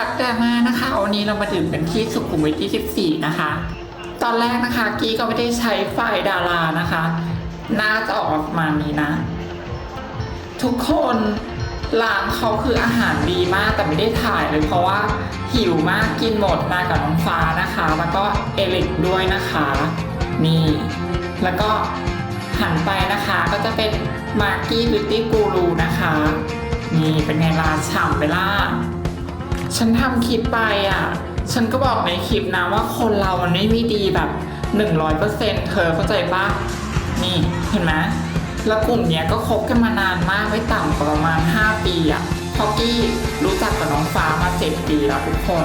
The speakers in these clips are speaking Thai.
พักดราม่านะคะ วันนี้เรามาดื่มกันที่สุขุมวิท24นะคะ ตอนแรกนะคะกี้ก็ไม่ได้ใช้ไฟล์ดารานะคะน่าจะออกมาประมาณนี้นะ ทุกคนร้านเขาคืออาหารดีมากแต่ไม่ได้ถ่ายเลยเพราะว่าหิวมากกินหมดมากับน้องฟ้านะคะ แล้วก็เอลิกด้วยนะคะ นี่ แล้วก็หันไปนะคะก็จะเป็นมาร์กี้บิวตี้กูรูนะคะ นี่เป็นไงล่ะฉ่ำไปล่ะ ฉันทำคลิปไปอะ ฉันก็บอกในคลิปนะว่าคนเรามันไม่มีดีแบบ 100%เธอเข้าใจปะนี่เห็นไหมแล้วกลุ่มเนี้ยก็คบกันมานานมากไม่ต่ำกว่าประมาณ 5 ปีอะพราะกี้รู้จักกับน้องฟ้ามา 7 ปีแล้วทุกคน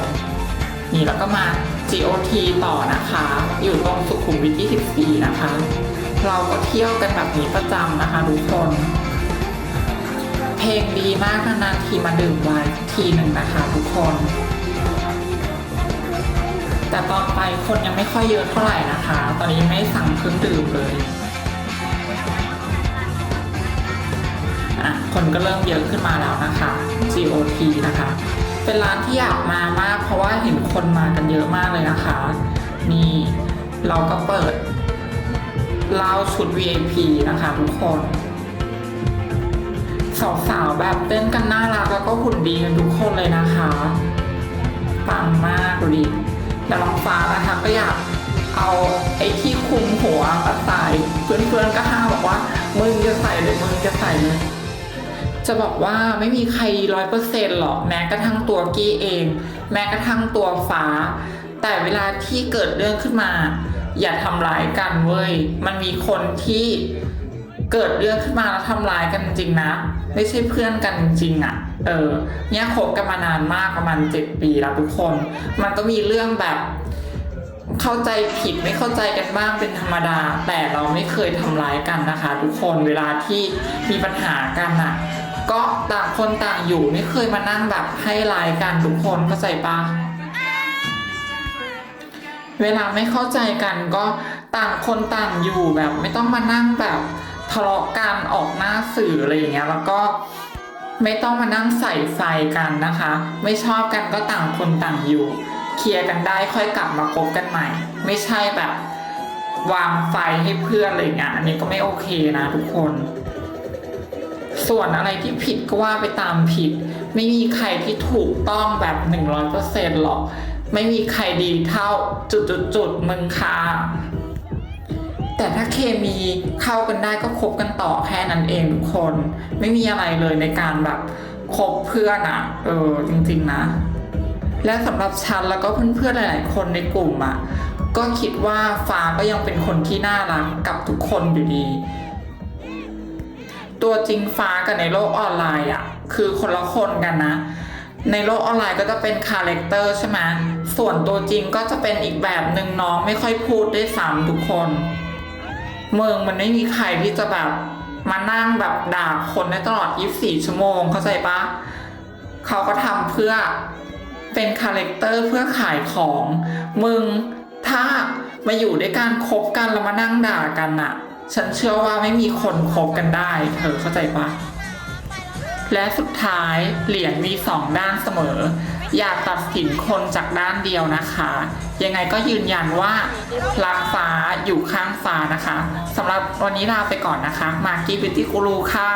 นี่แล้วก็มา GOT ต่อนะคะ อยู่ตรงสุขุมวิท 24 นะคะ เราก็เที่ยวกันแบบนี้ประจำนะคะทุกคน เพลงดีมากนานๆทีมาดื่มไวน์ทีหนึ่งนะคะทุกคน แต่ตอนไปคนยังไม่ค่อยเยอะเท่าไหร่นะคะ ตอนนี้ไม่สั่งเครื่องดื่มเลยอะคนก็เริ่มเยอะขึ้นมาแล้วนะคะ GOT นะคะ เป็นร้านที่อยากมามาก เพราะว่าเห็นคนมากันเยอะมากเลยนะคะ นี่เราก็เปิดเล่าชุด VIP นะคะทุกคน สาวๆแบบเต้นกันน่ารักแล้วก็หุ่นดีกันทุกคนเลยนะคะปังมากดูดิแล้วน้องฟ้านะคะก็อยากเอาไอ้ที่คุมหัวมาใส่เพื่อนๆก็ห้ามบอกว่ามึงจะใส่เลยมึงจะใส่เลยจะบอกว่าไม่มีใครร้อยเปอร์เซ็นต์หรอกแม้กระทั่งตัวกี้เอง แม้กระทั่งตัวฟ้า แต่เวลาที่เกิดเรื่องขึ้นมา อย่าทำร้ายกันเว้ย มันมีคนที่เกิดเรื่องขึ้นมาแล้วทำร้ายกันจริงนะ ไม่ใช่เพื่อนกันจริงอะ่ะ เออเนี่ยคบกันมานานมากประมาณเจ็ดปีแล้วทุกคน มันก็มีเรื่องแบบเข้าใจผิดไม่เข้าใจกันบ้างเป็นธรรมดา แต่เราไม่เคยทำร้ายกันนะคะ ทุกคนเวลาที่มีปัญหากันอะ ก็ต่างคนต่างอยู่ไม่เคยมานั่งแบบให้ร้ายกันทุกคนเข้าใจปะเวลาไม่เข้าใจกันก็ต่างคนต่างอยู่แบบไม่ต้องมานั่งแบบ ทะเลาะกันออกหน้าสื่ออะไรอย่างเงี้ยแล้วก็ไม่ต้องมานั่งใส่ไฟกันนะคะ ไม่ชอบกันก็ต่างคนต่างอยู่ เคลียร์กันได้ค่อยกลับมาคบกันใหม่ ไม่ใช่แบบวางไฟให้เพื่อนอะไรอย่างเงี้ยอันนี้ก็ไม่โอเคนะทุกคน ส่วนอะไรที่ผิดก็ว่าไปตามผิด ไม่มีใครที่ถูกต้องแบบหนึ่งร้อยเปอร์เซ็นต์หรอก ไม่มีใครดีเท่าจุดจุดจุดๆมึงค่ะ แต่ถ้าเคมีเข้ากันได้ก็คบกันต่อแค่นั้นเองทุกคน ไม่มีอะไรเลยในการแบบคบเพื่อนอะเออจริงๆนะ และสำหรับฉันแล้วก็เพื่อนๆหลาย ๆ คนในกลุ่มอะก็คิดว่าฟ้าก็ยังเป็นคนที่น่ารักกับทุกคนอยู่ดี ตัวจริงฟ้ากับในโลกออนไลน์อะคือคนละคนกันนะ ในโลกออนไลน์ก็จะเป็นคาแรคเตอร์ใช่ไหมส่วนตัวจริงก็จะเป็นอีกแบบหนึ่งน้องไม่ค่อยพูดได้วยซ้ำทุกคน เมืองมันไม่มีใครที่จะแบบมานั่งแบบด่าคนได้ตลอด 24 ชั่วโมง เข้าใจปะเขาก็ทำเพื่อเป็นคาแรคเตอร์เพื่อขายของ มึงถ้ามาอยู่ด้วยการคบกันแล้วมานั่งด่ากันอะฉันเชื่อว่าไม่มีคนคบกันได้ เธอเข้าใจปะและสุดท้ายเหรียญมีสองด้านเสมอ อย่าตัดสินคนจากด้านเดียวนะคะ ยังไงก็ยืนยันว่ารักฟ้าอยู่ข้างฟ้านะคะสำหรับวันนี้ลาไปก่อนนะคะ มากี้บิวตี้กูรูค่ะ